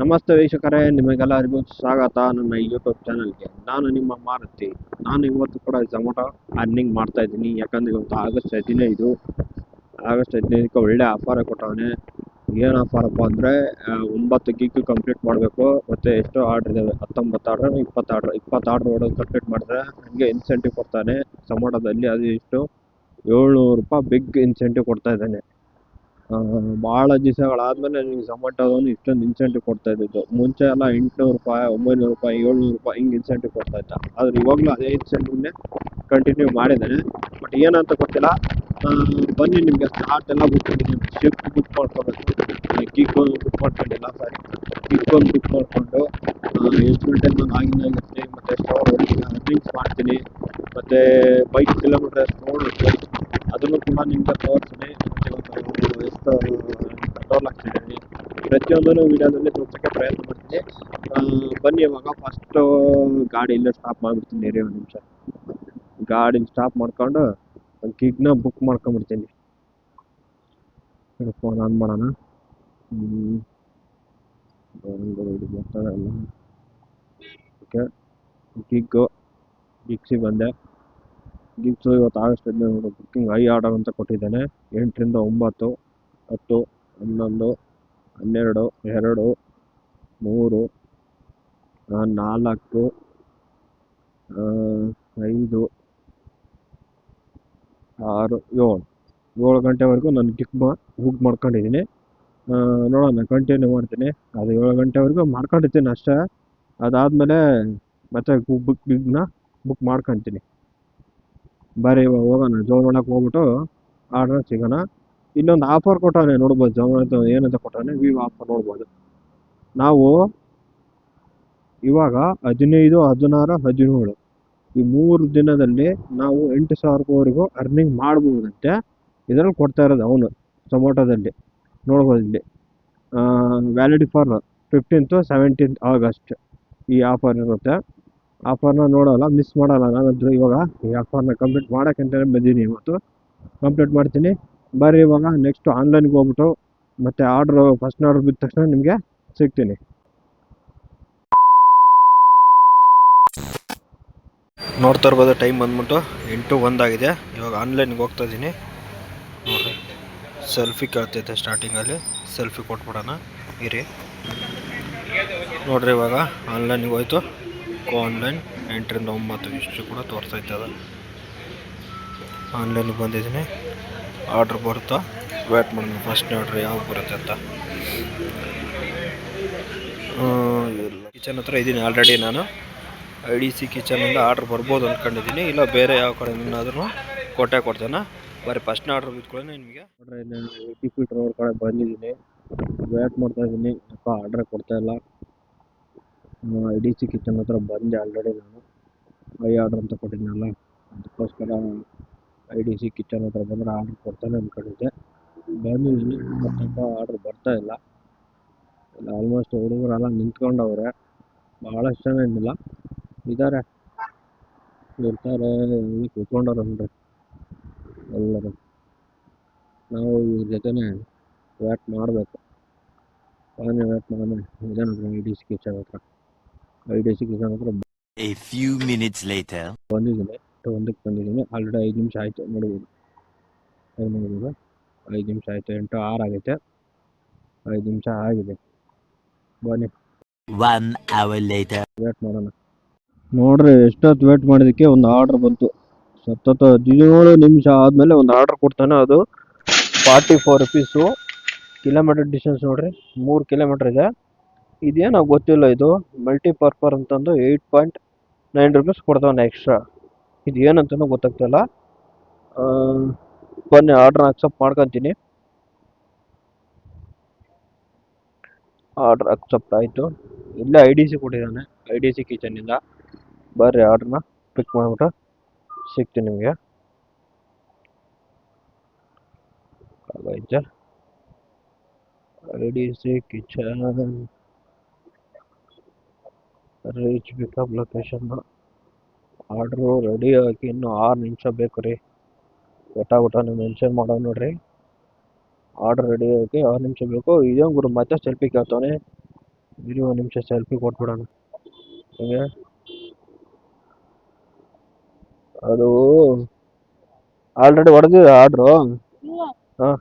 ನಮಸ್ತೆ ವೀಕ್ಷಕರೇ, ನಿಮಗೆಲ್ಲರಿಗೂ ಸ್ವಾಗತ ನನ್ನ ಯೂಟ್ಯೂಬ್ ಚಾನಲ್ಗೆ ನಾನು ನಿಮ್ಮ ಮಾರುತಿ. ನಾನು ಇವತ್ತು ಕೂಡ ಝೊಮ್ಯಾಟೊ ಅರ್ನಿಂಗ್ ಮಾಡ್ತಾ ಇದ್ದೀನಿ. ಯಾಕಂದ್ರೆ ಇವತ್ತು ಆಗಸ್ಟ್ ಹದಿನೈದು, ಆಗಸ್ಟ್ ಹದಿನೈದಕ್ಕೆ ಒಳ್ಳೆ ಆಫರ್ ಕೊಟ್ಟವನೆ. ಏನು ಆಫರಪ್ಪ ಅಂದರೆ ಒಂಬತ್ತು ಗಿಗ್ ಕಂಪ್ಲೀಟ್ ಮಾಡಬೇಕು. ಮತ್ತು ಎಷ್ಟೋ ಆರ್ಡ್ರ್ ಇದ್ದಾವೆ ಹತ್ತೊಂಬತ್ತು ಆರ್ಡ್ರ್ ಇಪ್ಪತ್ತು ಆರ್ಡ್ರ್ ಇಪ್ಪತ್ತು ಆರ್ಡ್ರ್ ಹೊಡೆದು ಕಂಪ್ಲೀಟ್ ಮಾಡಿದ್ರೆ ನನಗೆ ಇನ್ಸೆಂಟಿವ್ ಕೊಡ್ತಾನೆ. ಝೊಮ್ಯಾಟೊದಲ್ಲಿ ಅದು ಎಷ್ಟು? ಏಳ್ನೂರು ರೂಪಾಯಿ ಬಿಗ್ ಇನ್ಸೆಂಟಿವ್ ಕೊಡ್ತಾ ಇದ್ದಾನೆ. ಭಾಳ ದಿವಸಗಳಾದ್ಮೇಲೆ ನನಗೆ ಝೊಮ್ಯಾಟೊದವನು ಇಷ್ಟೊಂದು ಇನ್ಸೆಂಟಿವ್ ಕೊಡ್ತಾ ಇದ್ದಿದ್ದು. ಮುಂಚೆ ಎಲ್ಲ ಎಂಟುನೂರು ರೂಪಾಯಿ, ಒಂಬೈನೂರು ರೂಪಾಯಿ, ಏಳ್ನೂರು ರೂಪಾಯಿ ಹಿಂಗೆ ಇನ್ಸೆಂಟಿವ್ ಕೊಡ್ತಾ ಇದ್ದ. ಆದ್ರೆ ಇವಾಗಲೂ ಅದೇ ಇನ್ಸೆಂಟಿವ್ನೇ ಕಂಟಿನ್ಯೂ ಮಾಡಿದ್ದಾನೆ ಬಟ್ ಏನಂತ ಗೊತ್ತಿಲ್ಲ. ಬನ್ನಿ ನಿಮಗೆ ಸ್ಲಾಟ್ ಎಲ್ಲ ಬುಕ್ ಮಾಡಿದ್ದೀನಿ ಶಿಫ್ಟ್ ಬುಕ್ ಮಾಡ್ಕೋಬೇಕು ಗಿಗ್ ಒಂದು ಬುಕ್ ಮಾಡ್ಕೊಂಡಿಲ್ಲ ಸಾರಿ ಗಿಗ್ ಒಂದು ಬುಕ್ ಮಾಡಿಕೊಂಡು ಎಷ್ಟು ಗಂಟೆಗೆ ನಾನು ಆಗಿನ ಮತ್ತು ಎಷ್ಟು ಅವರ್ ಅರ್ನಿಂಗ್ಸ್ ಮಾಡ್ತೀನಿ. ಮತ್ತು ಬೈಕ್ ಕಿಲೋಮೀಟರ್ ನೋಡಬೇಕು. ಅದನ್ನು ಕೂಡ ನಿಮ್ಮ ತೋರಿಸ್ತೀನಿ. ಮತ್ತು ಎಷ್ಟು ಪೆಟ್ರೋಲ್ ಹಾಕ್ತಿದ್ದೀನಿ ಪ್ರತಿಯೊಂದನ್ನು ವೀಡಿಯೋದಲ್ಲಿ ತೋರ್ಸೋಕ್ಕೆ ಪ್ರಯತ್ನ ಮಾಡ್ತೀನಿ. ಆ, ಬನ್ನಿ ಇವಾಗ ಫಸ್ಟು ಗಾಡಿ ಇಲ್ಲೇ ಸ್ಟಾಪ್ ಮಾಡಿಬಿಡ್ತೀನಿ ರೀ ಒಂದು ನಿಮಿಷ. ಗಾಡಿನ ಸ್ಟಾಪ್ ಮಾಡ್ಕೊಂಡು ಒಂದು ಕಿಗ್ನ ಬುಕ್ ಮಾಡ್ಕೊಂಬಿಡ್ತೀನಿ ಫೋನ್ ಆನ್ ಮಾಡೋಣ? ಓಕೆ ಗಿಗ್ಗು ಗಿಗ್ಸಿಗೆ ಬಂದೆ. ಗಿಗ್ಸು ಇವತ್ತು ಆಗಸ್ಟ್ ಹದಿನೈದು ಬುಕ್ಕಿಂಗ್ ಐ ಆರ್ಡರ್ ಅಂತ ಕೊಟ್ಟಿದ್ದೇನೆ. ಎಂಟರಿಂದ ಒಂಬತ್ತು, ಹತ್ತು, ಹನ್ನೊಂದು, ಹನ್ನೆರಡು, ಎರಡು, ಮೂರು ನಾಲ್ಕು ಐದು, ಆರು, ಏಳು. ಏಳು ಗಂಟೆವರೆಗೂ ನಾನು ಕಿಕ್ ಮಾ ಬುಕ್ ಮಾಡ್ಕೊಂಡಿದ್ದೀನಿ. ನೋಡೋಣ ಕಂಟಿನ್ಯೂ ಮಾಡ್ತೀನಿ. ಅದು ಏಳು ಗಂಟೆವರೆಗೂ ಮಾಡ್ಕೊಂಡಿರ್ತೀನಿ ಅಷ್ಟೇ. ಅದಾದಮೇಲೆ ಮತ್ತೆ ಬುಕ್ ಗಿಗ್ನ ಬುಕ್ ಮಾಡ್ಕೊತೀನಿ. ಬರೀ ಇವಾಗ ಹೋಗೋಣ ಜೋಳಕ್ಕೆ ಹೋಗ್ಬಿಟ್ಟು ಆರ್ಡರ್ ಸಿಗೋಣ. ಇನ್ನೊಂದು ಆಫರ್ ಕೊಟ್ಟಾನೆ, ನೋಡ್ಬೋದು ಜೊಮ್ಯಾಟೊ ಏನಂತ ಕೊಟ್ಟಾನೆ ವಿವ್ ಆಫರ್ ನೋಡ್ಬೋದು. ನಾವು ಇವಾಗ ಹದಿನೈದು, ಹದಿನಾರು, ಹದಿನೇಳು ಈ ಮೂರು ದಿನದಲ್ಲಿ ನಾವು ಎಂಟು ಸಾವಿರ ರೂಪಾಯಿವರೆಗೂ ಅರ್ನಿಂಗ್ ಮಾಡ್ಬೋದಂತೆ. ಇದರಲ್ಲಿ ಕೊಡ್ತಾ ಇರೋದು ಅವನು ಝೊಮ್ಯಾಟೊದಲ್ಲಿ ನೋಡ್ಬೋದು ಇಲ್ಲಿ. Valid for fifteenth seventeenth August ಈ ಆಫರ್ ಇರುತ್ತೆ. ಆಫರ್ನ ನೋಡೋಲ್ಲ ಮಿಸ್ ಮಾಡಲ್ಲ ನಾನಂತೂ ಇವಾಗ. ಈ ಆಫರ್ನ ಕಂಪ್ಲೀಟ್ ಮಾಡೋಕ್ಕಂತಲೇ ಬಂದೀನಿ ಇವತ್ತು. ಕಂಪ್ಲೀಟ್ ಮಾಡ್ತೀನಿ. ಬರ್ರಿ ಇವಾಗ ನೆಕ್ಸ್ಟ್ ಆನ್ಲೈನ್ಗೆ ಹೋಗ್ಬಿಟ್ಟು, ಮತ್ತೆ ಆರ್ಡ್ರು ಫಸ್ಟ್ ಆರ್ಡ್ರ್ ಬಿದ್ದ ತಕ್ಷಣ ನಿಮಗೆ ಸಿಗ್ತೀನಿ. ನೋಡ್ತಾ ಇರ್ಬೋದು ಟೈಮ್ ಬಂದ್ಬಿಟ್ಟು ಎಂಟು ಒಂದಾಗಿದೆ ಇವಾಗ ಆನ್ಲೈನ್ಗೆ ಹೋಗ್ತಾ ಇದ್ದೀನಿ. ನೋಡಿರಿ. ಸೆಲ್ಫಿ ಕೇಳ್ತೈತೆ ಸ್ಟಾರ್ಟಿಂಗಲ್ಲಿ ಸೆಲ್ಫಿ ಕೊಟ್ಬಿಡೋಣ. ಇರಿ. ನೋಡ್ರಿ ಇವಾಗ ಆನ್ಲೈನಿಗೆ ಹೋಯ್ತು. ಆನ್ಲೈನ್ ಎಂಟರಿಂದ ಒಂಬತ್ತು, ಇಷ್ಟು ಕೂಡ ತೋರಿಸ್ತೈತೆ ಅದು ಆನ್ಲೈನಿಗೆ ಬಂದಿದ್ದೀನಿ. ಆರ್ಡ್ರ್ ಬರುತ್ತಾ? ವೇಟ್ ಮಾಡೋಣ ಫಸ್ಟ್ ಆರ್ಡ್ರ್ ಯಾವಾಗ ಬರುತ್ತೆ ಅಂತ. ಕಿಚನ್ ಹತ್ರ ಇದ್ದೀನಿ ಆಲ್ರೆಡಿ ನಾನು. ಐ ಡಿ ಸಿ ಕಿಚನಿಂದ ಆರ್ಡ್ರ್ ಬರ್ಬೋದು ಅಂದ್ಕೊಂಡಿದ್ದೀನಿ ಇಲ್ಲ ಬೇರೆ ಯಾವ ಕಡೆ ಕಡೆಯಿಂದಾದ್ರೂ ಕೊಟ್ಟೆ ಕೊಡ್ತೇನೆ. ಬರೀ ಫಸ್ಟ್ ಆರ್ಡ್ರ್ ಬಿಟ್ಕೊಳ್ಳಿ ನಿಮಗೆ. ನಾನು ಏಯ್ಟಿ ಫೀಟ್ ರೋಡ್ ಕಡೆ ಬಂದಿದ್ದೀನಿ. ವೇಟ್ ಮಾಡ್ತಾ ಇದ್ದೀನಿ. ಅಪ್ಪ ಆರ್ಡ್ರೇ ಕೊಡ್ತಾ ಇಲ್ಲ. ಐ ಡಿ ಸಿ ಕಿಚನ್ ಹತ್ರ ಬಂದೆ ಆಲ್ರೆಡಿ ನಾನು. ಐ ಆರ್ಡ್ರ್ ಅಂತ ಕೊಟ್ಟಿದ್ನಲ್ಲ, ಅದಕ್ಕೋಸ್ಕರ ಐ ಡಿ ಸಿ ಕಿಚನ್ ಹತ್ರ ಬಂದರೆ ಆರ್ಡ್ರ್ ಕೊಡ್ತಾನೆ ಅಂದ್ಕೊಂಡಿದ್ದೆ. ಬಂದಿದ್ದೀನಿ ಬಟ್ ಆರ್ಡ್ರ್ ಬರ್ತಾ ಇಲ್ಲ. ಆಲ್ಮೋಸ್ಟ್ ಹುಡುಗರೆಲ್ಲ ನಿಂತ್ಕೊಂಡವ್ರೆ ಭಾಳಷ್ಟು ಜನ ಏನಿಲ್ಲ ಇದ್ದಾರೆ ಇರ್ತಾರೆ, ಇಲ್ಲಿ ಅಂದರೆ ಅಂದ್ರೆ. ಎಲ್ಲರೂ. ನಾವು ಇವ್ರ ಜೊತೆನೇ ವೇಟ್ ಮಾಡಬೇಕು. ಅವನೇ ವೇಟ್ ಮಾಡೋಣ. ಇದಾನೆ ಐ ಡಿ ಸಿ ಕಿಚನ್ ಹತ್ರ. ಐ ಡೇಸಿಗೆ ಸಿ ಕಿಚನ್ ಹತ್ರ A few minutes later. ಬಂದಿದ್ದೀನಿ. ಒಂದಕ್ಕೆ ಬಂದಿದ್ದೀನಿ. ಆಲ್ರೆಡಿ ಐದು ನಿಮಿಷ ಆಯಿತು. ನೋಡ್ಬೋದು. ಐದು ನೋಡ್ಬೋದು. ಐದು ನಿಮಿಷ ಆಯಿತು. ಎಂಟು ಆರು ಆಗೈತೆ. ಐದು ನಿಮಿಷ ಆಗಿದೆ. ಬನ್ನಿ. ಒನ್ ಅವರ್ ಲೇಟರ್ ವೇಟ್ ಮಾಡೋಣ. ನೋಡ್ರಿ ಎಷ್ಟೊತ್ತು ವೇಟ್ ಮಾಡಿದ್ದಕ್ಕೆ ಒಂದು ಆರ್ಡರ್ ಬಂತು. ಸತತ ಹದಿನೇಳು ನಿಮಿಷ ಆದಮೇಲೆ ಒಂದು ಆರ್ಡರ್ ಕೊಡ್ತಾನೆ ಅದು. Forty four rupees kilometre distance ನೋಡ್ರಿ. ಮೂರು ಕಿಲೋಮೀಟರ್ ಇದೆ. ಇದೇನೋ ಗೊತ್ತಿಲ್ಲ ಇದು. ಮಲ್ಟಿಪರ್ಪರ್ ಅಂತಂದು ಏಯ್ಟ್ ಪಾಯಿಂಟ್ ನೈನ್ ರುಪೀಸ್ ಕೊಡ್ತಾನೆ ಎಕ್ಸ್ಟ್ರಾ ಇದು ಏನಂತನೂ ಗೊತ್ತಾಗ್ತಿಲ್ಲ ಬನ್ನಿ ಆರ್ಡ್ರ್ ಅಕ್ಸೆಪ್ಟ್ ಮಾಡ್ಕೊತೀನಿ. ಆರ್ಡ್ರ್ ಅಕ್ಸೆಪ್ಟ್ ಆಯಿತು. ಇಲ್ಲೇ ಐ ಡಿ ಸಿ ಕೊಟ್ಟಿದ್ದಾನೆ. ಐ ಡಿ ಸಿ ಕಿಚನಿಂದ ಬರ್ರಿ ಆರ್ಡ್ರನ್ನ ಪಿಕ್ ಮಾಡಿಬಿಟ್ಟು ಸಿಗ್ತೀನಿ ನಿಮಗೆ. I D C kitchen reach pickup location order ready ಆಗಿ ಇನ್ನೂ ಆರು ನಿಮಿಷ ಬೇಕು ರೀ. ಗೊತ್ತಾಗ್ಬಿಟ್ಟು ಮೆನ್ಷನ್ ಮಾಡೋ ನೋಡ್ರಿ. ಆರ್ಡ್ರ್ ರೆಡಿ ಆಗಿ ಆರು ನಿಮಿಷ ಬೇಕು. ಇದೇನು ಗುರು ಮತ್ತೆ ಸೆಲ್ಫಿ ಕೇಳ್ತಾನೆ ಇರಿ ಒಂದು ನಿಮಿಷ ಸೆಲ್ಫಿ ಕೊಟ್ಬಿಡೋಣ. ಹೀಗೆ. ಅದು ಆಲ್ರೆಡಿ ಹೊಡೆದಿದೆ ಆರ್ಡ್ರು ಇಲ್ಲ. ಹಾಂ.